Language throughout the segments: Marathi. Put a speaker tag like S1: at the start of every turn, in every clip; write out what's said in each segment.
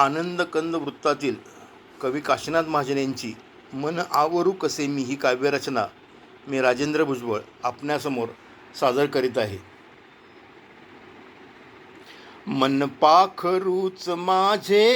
S1: आनंदकंद वृत्तातील कवी काशीनाथ महाजन यांची मन आवरू कसे मी ही काव्यरचना मी राजेंद्र भुजबळ आपणासमोर सादर करीत आहे. मन पाखरूच माझे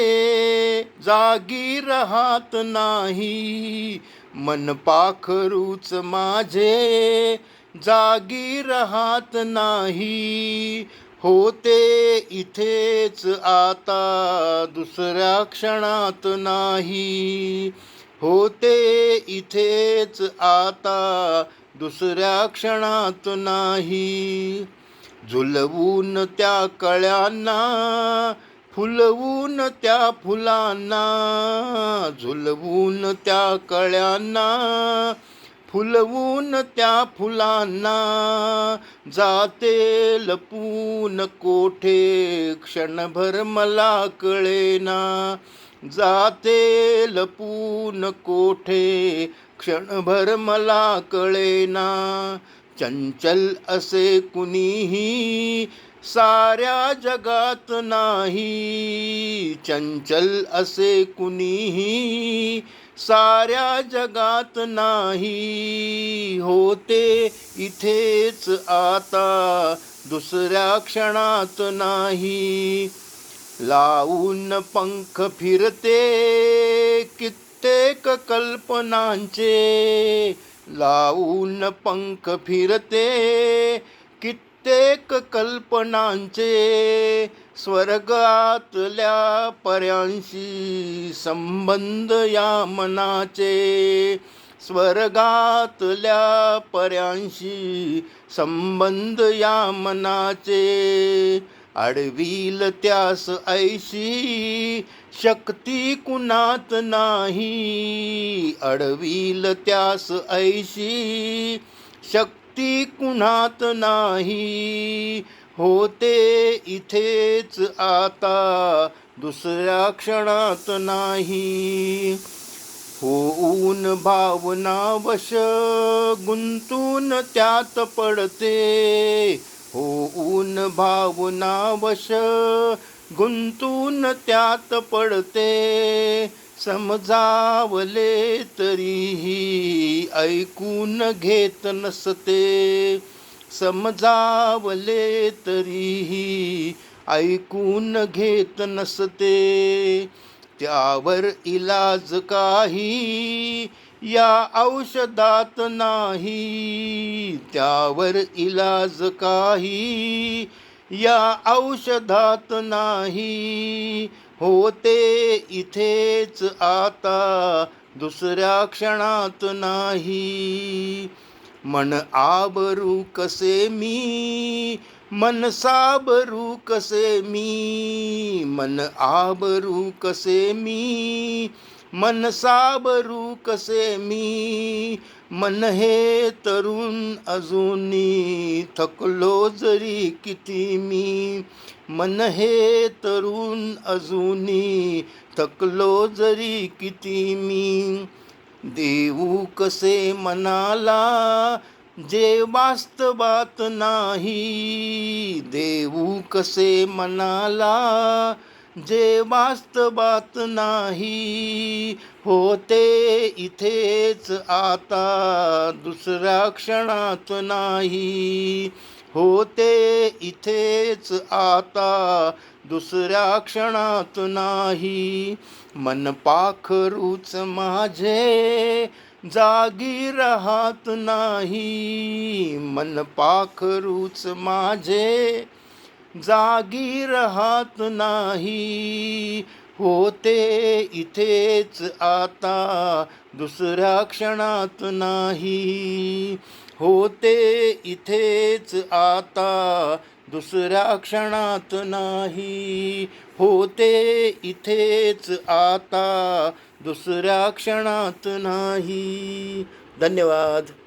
S1: जागी राहत नाही. मन पाखरूच माझे जागी राहत नाही. होते इथेच आता दुसऱ्या क्षणात नाही. होते इथेच आता दुसऱ्या क्षणात नाही. झुलवून त्या कळ्यांना फुलवून त्या फुलांना झुलवून त्या कळ्यांना फुलवून त्या फुलांना जाते लपून कोठे? क्षणभर मला कळेना. जाते लपून कोठे? क्षणभर मला कळेना. चंचल असे कुणीही साऱ्या जगात नाही. चंचल असे कुणीही साऱ्या जगात नाही. होते इथेच आता दुसऱ्या क्षणात नाही. लावून पंख फिरते कित्येक कल्पनांचे. लावून पंख फिरते कित्येक कल्पनांचे स्वर्गातल्या पर्यांशी संबंध या मनाचे. स्वर्गातल्या पर्यांशी संबंध या मनाचे. अडवील त्यास ऐशी शक्ती कुणात नाही. अडवील त्यास ऐशी शक्ती ती कुणात नाही. होते इथेच आता दुसऱ्या क्षणात नाही. होऊन भावनावश गुंतून त्यात पडते. होऊन भावनावश गुंतून त्यात पडते. समजावले तरीही ऐकून घेत नसते. समजावले तरीही ऐकून घेत नसते. त्यावर इलाज काही या औषधात नाही. त्यावर इलाज काही या औषधात नाही. होते इथेच आता दुसऱ्या क्षणात नाही. मन आबरू कसे मी? मन साबरू कसे मी? मन आबरू कसे मी? मन साबरू कसे मी? मन हे तरुण अजूनी थकलो जरी किती मी? मन हे तरुण अजूनी थकलो जरी किती मी. देऊ कसे मनाला? जे वास्तवात नाही. देऊ कसे मनाला? जे वास्तवात नाही. होते इथेच आता दुसऱ्या क्षणात नाही. होते इथेच आता दुसऱ्या क्षणात नाही. मन पाखरूच माझे जागी राहत नाही. मन पाखरूच माझे जागी राहत नाही. होते इथेच आता दुसऱ्या क्षणात नाही. होते इथेच आता दुसऱ्या क्षणात नाही. होते इथेच आता दुसऱ्या क्षणात नाही. धन्यवाद.